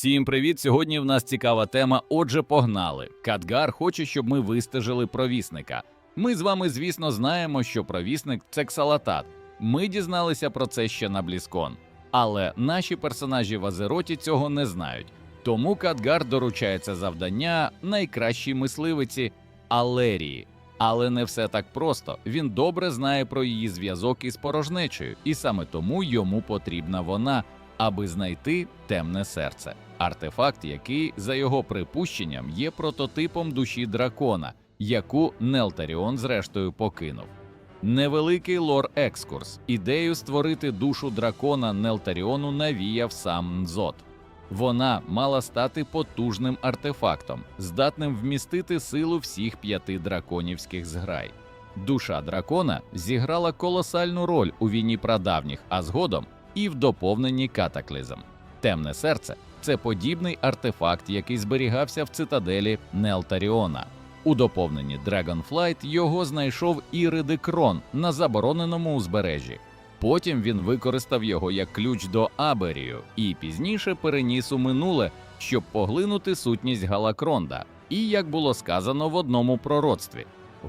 Всім привіт! Сьогодні в нас цікава тема. Отже, погнали. Кадгар хоче, щоб ми вистежили провісника. Ми з вами, звісно, знаємо, що провісник це ксалатат. Ми дізналися про це ще на Бліскон. Але наші персонажі в Азероті цього не знають. Тому Кадгар доручає це завдання найкращій мисливиці Алерії. Але не все так просто. Він добре знає про її зв'язок із порожнечею, і саме тому йому потрібна вона, аби знайти темне серце. Артефакт, який, за його припущенням, є прототипом душі дракона, яку Нелтаріон зрештою покинув. Невеликий лор екскурс. Ідею створити душу дракона Нелтаріону навіяв сам Нзот. Вона мала стати потужним артефактом, здатним вмістити силу всіх п'яти драконівських зграй. Душа дракона зіграла колосальну роль у війні прадавніх, а згодом і в доповненні катаклізм. Темне серце це подібний артефакт, який зберігався в цитаделі Нелтаріона. У доповненні Dragonflight його знайшов Іридикрон на забороненому узбережжі. Потім він використав його як ключ до Аберію і пізніше переніс у минуле, щоб поглинути сутність Галакронда. І як було сказано в одному пророцтві: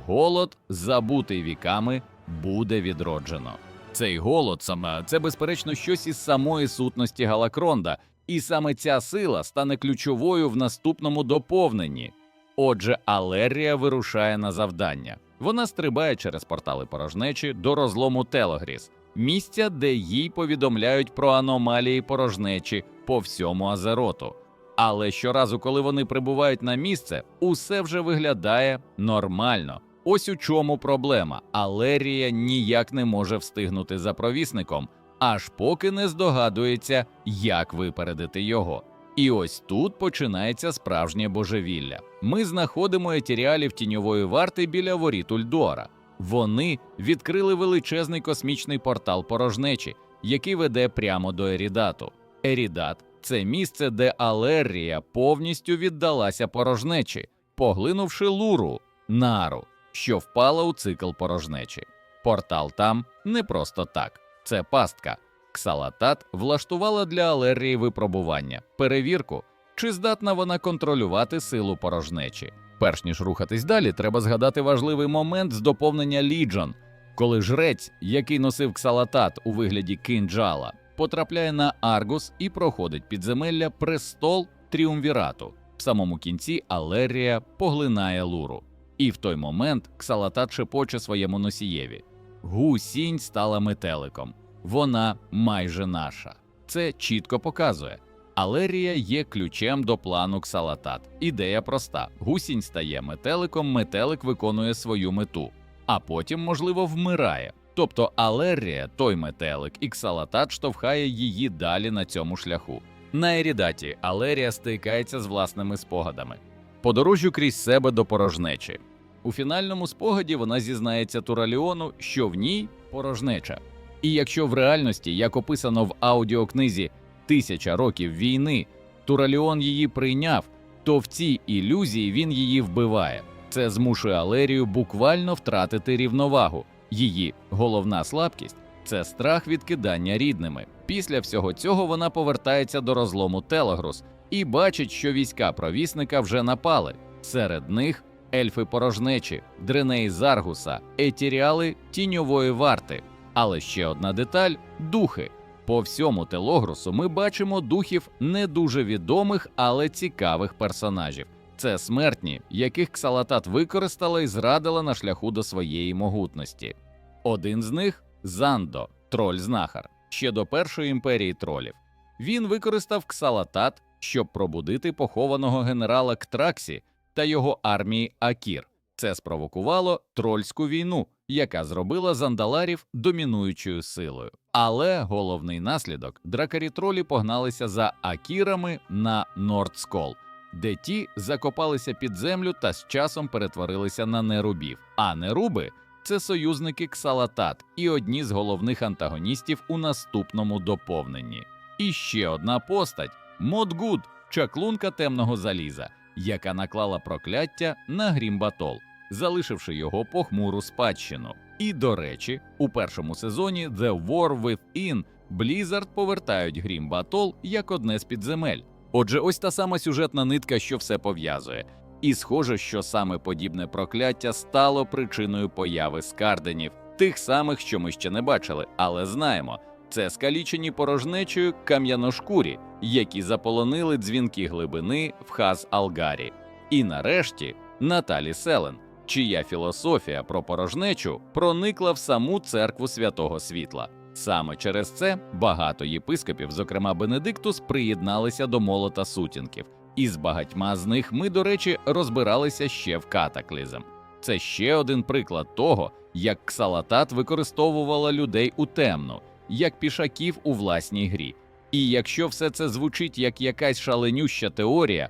голод, забутий віками, буде відроджено. Цей голод саме це безперечно щось із самої сутності Галакронда, і саме ця сила стане ключовою в наступному доповненні. Отже, Алерія вирушає на завдання. Вона стрибає через портали порожнечі до розлому Телогріс, місця, де їй повідомляють про аномалії порожнечі по всьому Азероту. Але щоразу, коли вони прибувають на місце, усе вже виглядає нормально. Ось у чому проблема. Алерія ніяк не може встигнути за провісником, аж поки не здогадується, як випередити його. І ось тут починається справжнє божевілля. Ми знаходимо етіріалів тіньової варти біля воріт Ульдора. Вони відкрили величезний космічний портал порожнечі, який веде прямо до Ерідату. Ерідат це місце, де Алерія повністю віддалася порожнечі, поглинувши луру нару, що впала у цикл порожнечі. Портал там не просто так, це пастка. Ксалатат влаштувала для Алерії випробування, перевірку, чи здатна вона контролювати силу порожнечі. Перш ніж рухатись далі, треба згадати важливий момент з доповнення Ліджон, коли жрець, який носив ксалатат у вигляді кинджала, потрапляє на Аргус і проходить підземелля престол Тріумвірату. В самому кінці Алерія поглинає луру. І в той момент ксалатат шепоче своєму носієві. Гусінь стала метеликом. Вона майже наша. Це чітко показує. Алерія є ключем до плану Ксалатат. Ідея проста: гусінь стає метеликом, метелик виконує свою мету, а потім, можливо, вмирає. Тобто Алерія, той метелик, і Ксалатат штовхає її далі на цьому шляху. На Ерідаті Алерія стикається з власними спогадами, подорожжю крізь себе до порожнечі. У фінальному спогаді вона зізнається Тураліону, що в ній порожнеча. І якщо в реальності, як описано в аудіокнизі Тисяча років війни, Тураліон її прийняв, то в цій ілюзії він її вбиває. Це змушує Алерію буквально втратити рівновагу. Її головна слабкість це страх відкидання рідними. Після всього цього вона повертається до розлому Телогрус і бачить, що війська провісника вже напали. Серед них ельфи порожнечі, дреней Заргуса, етіріали тіньової варти. Але ще одна деталь духи. По всьому телогрусу ми бачимо духів не дуже відомих, але цікавих персонажів. Це смертні, яких Ксалатат використала і зрадила на шляху до своєї могутності. Один з них Зандо, троль-знахар, ще до першої імперії тролів. Він використав Ксалатат, щоб пробудити похованого генерала Ктраксі та його армії Акір. Це спровокувало трольську війну, яка зробила зандаларів домінуючою силою. Але головний наслідок дракарі тролі погналися за акірами на Нордскол, де ті закопалися під землю та з часом перетворилися на нерубів. А неруби це союзники Ксалатат і одні з головних антагоністів у наступному доповненні. І ще одна постать Модгуд, чаклунка темного заліза, яка наклала прокляття на Грімбатол, залишивши його похмуру спадщину. І до речі, у першому сезоні The War Within Blizzard повертають Грім Батол як одне з підземель. Отже, ось та сама сюжетна нитка, що все пов'язує. І схоже, що саме подібне прокляття стало причиною появи скарденів, тих самих, що ми ще не бачили, але знаємо. Це скалічені порожнечою кам'яношкурі, які заполонили дзвінки глибини в хаз Алгарі. І нарешті Наталі Селен, чия філософія про порожнечу проникла в саму церкву святого світла. Саме через це багато єпископів, зокрема Бенедиктус, приєдналися до молота сутінків, і з багатьма з них ми, до речі, розбиралися ще в катаклізм. Це ще один приклад того, як Ксалатат використовувала людей у темну, як пішаків у власній грі. І якщо все це звучить як якась шаленюща теорія,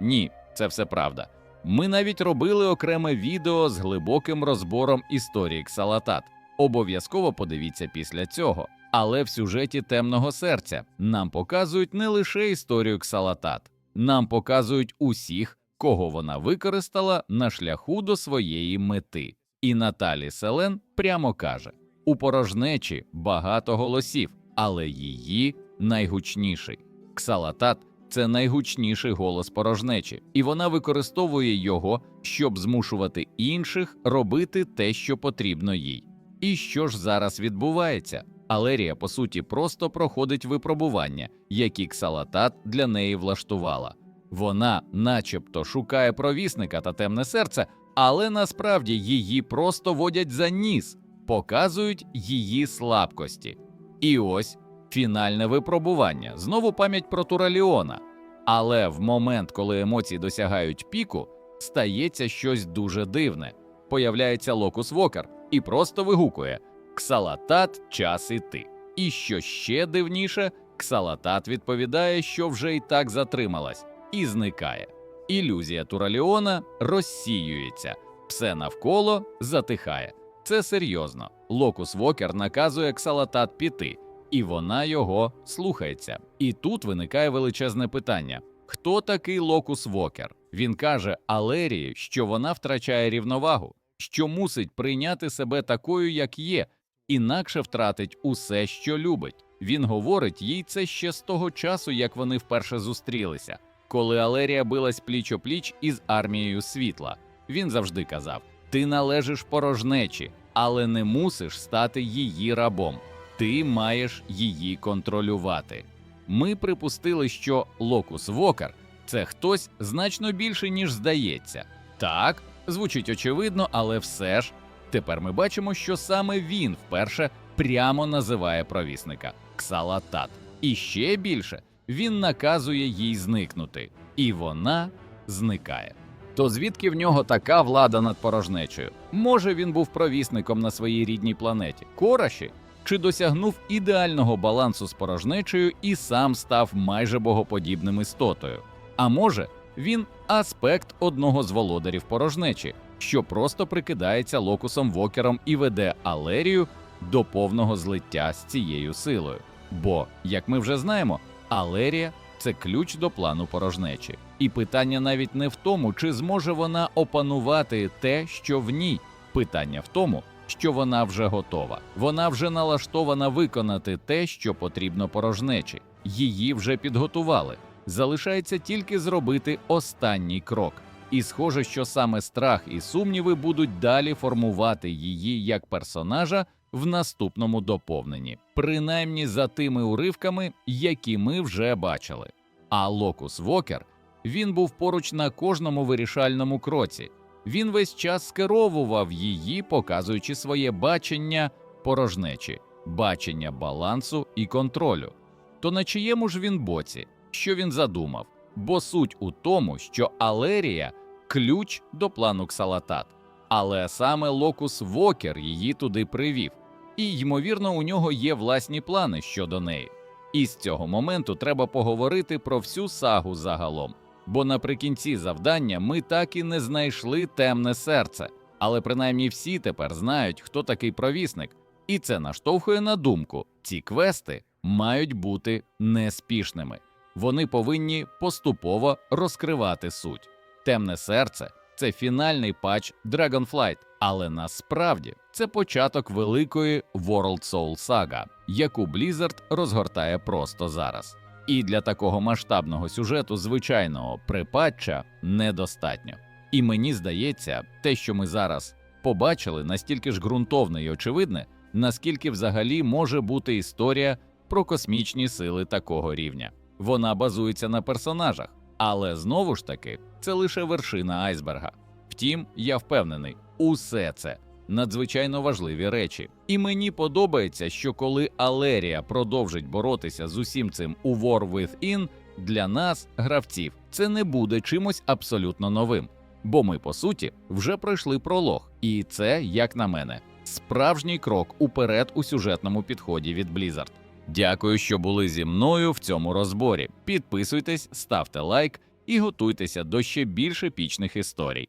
ні, це все правда. Ми навіть робили окреме відео з глибоким розбором історії Ксалатат. Обов'язково подивіться після цього. Але в сюжеті темного серця нам показують не лише історію Ксалатат, нам показують усіх, кого вона використала на шляху до своєї мети. І Наталі Селен прямо каже: у порожнечі багато голосів, але її найгучніший. Ксалатат це найгучніший голос порожнечі, і вона використовує його, щоб змушувати інших робити те, що потрібно їй. І що ж зараз відбувається? Алерія, по суті, просто проходить випробування, які Ксалатат для неї влаштувала. Вона, начебто, шукає провісника та темне серце, але насправді її просто водять за ніс, показують її слабкості. І ось фінальне випробування знову пам'ять про Тураліона. Але в момент, коли емоції досягають піку, стається щось дуже дивне. Появляється локус Вокер і просто вигукує Ксалатат, час іти. І що ще дивніше, Ксалатат відповідає, що вже і так затрималась, і зникає. Ілюзія Тураліона розсіюється, все навколо затихає. Це серйозно. Локус Вокер наказує Ксалатат піти, і вона його слухається. І тут виникає величезне питання: хто такий Локус Вокер? Він каже Алерії, що вона втрачає рівновагу, що мусить прийняти себе такою, як є, інакше втратить усе, що любить. Він говорить їй це ще з того часу, як вони вперше зустрілися, коли Алерія билась пліч о пліч із армією світла. Він завжди казав: Ти належиш порожнечі, але не мусиш стати її рабом. Ти маєш її контролювати. Ми припустили, що Локус Вокер це хтось значно більше, ніж здається. Так, звучить очевидно, але все ж тепер ми бачимо, що саме він вперше прямо називає провісника Ксалатат. І ще більше він наказує їй зникнути, і вона зникає. То звідки в нього така влада над порожнечею? Може він був провісником на своїй рідній планеті Кораші? Чи досягнув ідеального балансу з порожнечею і сам став майже богоподібним істотою? А може, він аспект одного з володарів порожнечі, що просто прикидається локусом Вокером і веде Алерію до повного злиття з цією силою. Бо, як ми вже знаємо, Алерія це ключ до плану порожнечі. І питання навіть не в тому, чи зможе вона опанувати те, що в ній. Питання в тому, що вона вже готова. Вона вже налаштована виконати те, що потрібно порожнечі. Її вже підготували. Залишається тільки зробити останній крок. І схоже, що саме страх і сумніви будуть далі формувати її як персонажа в наступному доповненні, принаймні за тими уривками, які ми вже бачили. А Локус Вокер він був поруч на кожному вирішальному кроці. Він весь час скеровував її, показуючи своє бачення порожнечі, бачення балансу і контролю. То на чиєму ж він боці, що він задумав? Бо суть у тому, що Алерія ключ до плану Ксалатат, але саме Локус Вокер її туди привів, і ймовірно, у нього є власні плани щодо неї. І з цього моменту треба поговорити про всю сагу загалом. Бо наприкінці завдання ми так і не знайшли темне серце, але принаймні всі тепер знають, хто такий провісник, і це наштовхує на думку: ці квести мають бути неспішними. Вони повинні поступово розкривати суть. Темне серце це фінальний патч Dragonflight, але насправді це початок великої World Soul Saga, яку Blizzard розгортає просто зараз. І для такого масштабного сюжету звичайного припатча недостатньо. І мені здається, те, що ми зараз побачили, настільки ж ґрунтовне і очевидне, наскільки взагалі може бути історія про космічні сили такого рівня. Вона базується на персонажах, але знову ж таки це лише вершина айсберга. Втім, я впевнений, усе це надзвичайно важливі речі. І мені подобається, що коли Алерія продовжить боротися з усім цим у War Within, для нас, гравців, це не буде чимось абсолютно новим. Бо ми, по суті, вже пройшли пролог, і це, як на мене, справжній крок уперед у сюжетному підході від Blizzard. Дякую, що були зі мною в цьому розборі. Підписуйтесь, ставте лайк і готуйтеся до ще більш епічних історій.